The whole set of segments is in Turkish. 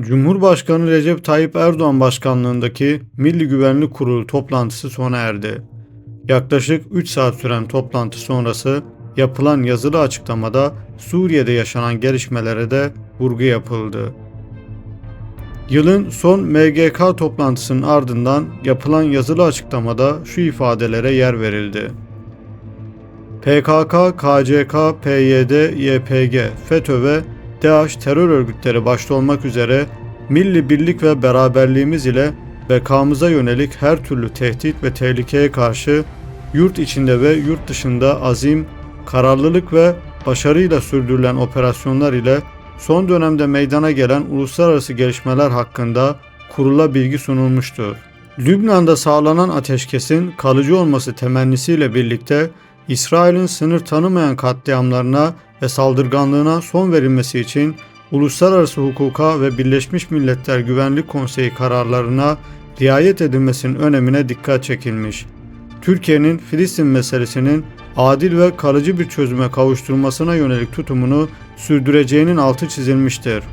Cumhurbaşkanı Recep Tayyip Erdoğan başkanlığındaki Milli Güvenlik Kurulu toplantısı sona erdi. Yaklaşık 3 saat süren toplantı sonrası yapılan yazılı açıklamada Suriye'de yaşanan gelişmelere de vurgu yapıldı. Yılın son MGK toplantısının ardından yapılan yazılı açıklamada şu ifadelere yer verildi. PKK, KCK, PYD, YPG, FETÖ ve DAEŞ terör örgütleri başta olmak üzere milli birlik ve beraberliğimiz ile bekamıza yönelik her türlü tehdit ve tehlikeye karşı yurt içinde ve yurt dışında azim, kararlılık ve başarıyla sürdürülen operasyonlar ile son dönemde meydana gelen uluslararası gelişmeler hakkında kurula bilgi sunulmuştur. Lübnan'da sağlanan ateşkesin kalıcı olması temennisiyle birlikte İsrail'in sınır tanımayan katliamlarına ve saldırganlığına son verilmesi için uluslararası hukuka ve Birleşmiş Milletler Güvenlik Konseyi kararlarına riayet edilmesinin önemine dikkat çekilmiş. Türkiye'nin Filistin meselesinin adil ve kalıcı bir çözüme kavuşturulmasına yönelik tutumunu sürdüreceğinin altı çizilmiştir.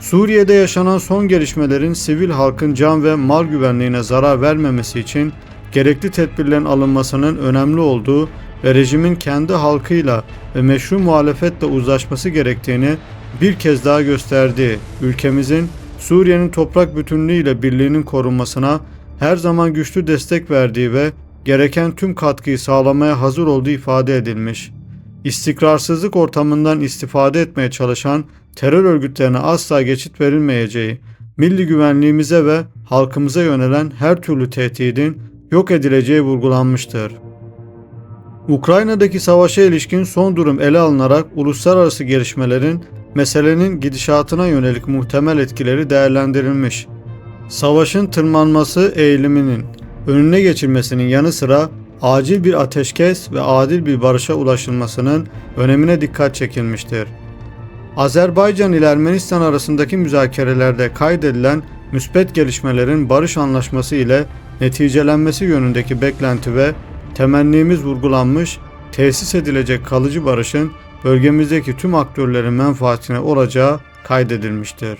Suriye'de yaşanan son gelişmelerin sivil halkın can ve mal güvenliğine zarar vermemesi için gerekli tedbirlerin alınmasının önemli olduğu ve rejimin kendi halkıyla ve meşru muhalefetle uzlaşması gerektiğini bir kez daha gösterdiği ülkemizin Suriye'nin toprak bütünlüğü ile birliğinin korunmasına her zaman güçlü destek verdiği ve gereken tüm katkıyı sağlamaya hazır olduğu ifade edilmiş. İstikrarsızlık ortamından istifade etmeye çalışan terör örgütlerine asla geçit verilmeyeceği, milli güvenliğimize ve halkımıza yönelen her türlü tehdidin yok edileceği vurgulanmıştır. Ukrayna'daki savaşa ilişkin son durum ele alınarak uluslararası gelişmelerin meselenin gidişatına yönelik muhtemel etkileri değerlendirilmiş. Savaşın tırmanması eğiliminin önüne geçilmesinin yanı sıra acil bir ateşkes ve adil bir barışa ulaşılmasının önemine dikkat çekilmiştir. Azerbaycan ile Ermenistan arasındaki müzakerelerde kaydedilen müspet gelişmelerin barış anlaşması ile neticelenmesi yönündeki beklenti ve temennimiz vurgulanmış, tesis edilecek kalıcı barışın bölgemizdeki tüm aktörlerin menfaatine olacağı kaydedilmiştir.